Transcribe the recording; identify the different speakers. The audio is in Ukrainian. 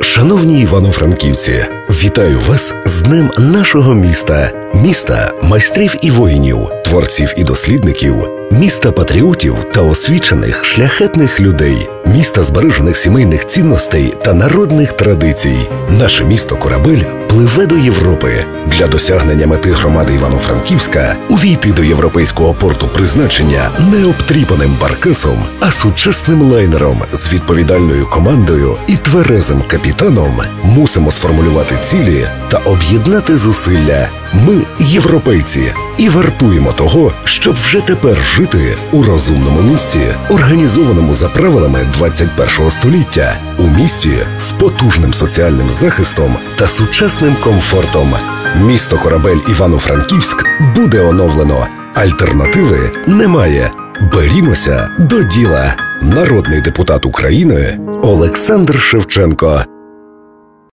Speaker 1: Шановні івано-франківці, вітаю вас з Днем нашого міста, міста майстрів і воїнів, творців і дослідників, міста патріотів та освічених шляхетних людей, міста збережених сімейних цінностей та народних традицій. Наше місто Корабель пливе до Європи для досягнення мети громади Івано-Франківська увійти до європейського порту призначення не обтріпаним баркасом, а сучасним лайнером з відповідальною командою і тверезим капітаном мусимо сформулювати цілі та об'єднати зусилля. Ми європейці і вартуємо того, щоб вже тепер жити у розумному місті, організованому за правилами 21 століття, у місті з потужним соціальним захистом та сучасним комфортом. Місто Корабель Івано-Франківськ буде оновлено. Альтернативи немає. Берімося до діла. Народний депутат України Олександр Шевченко.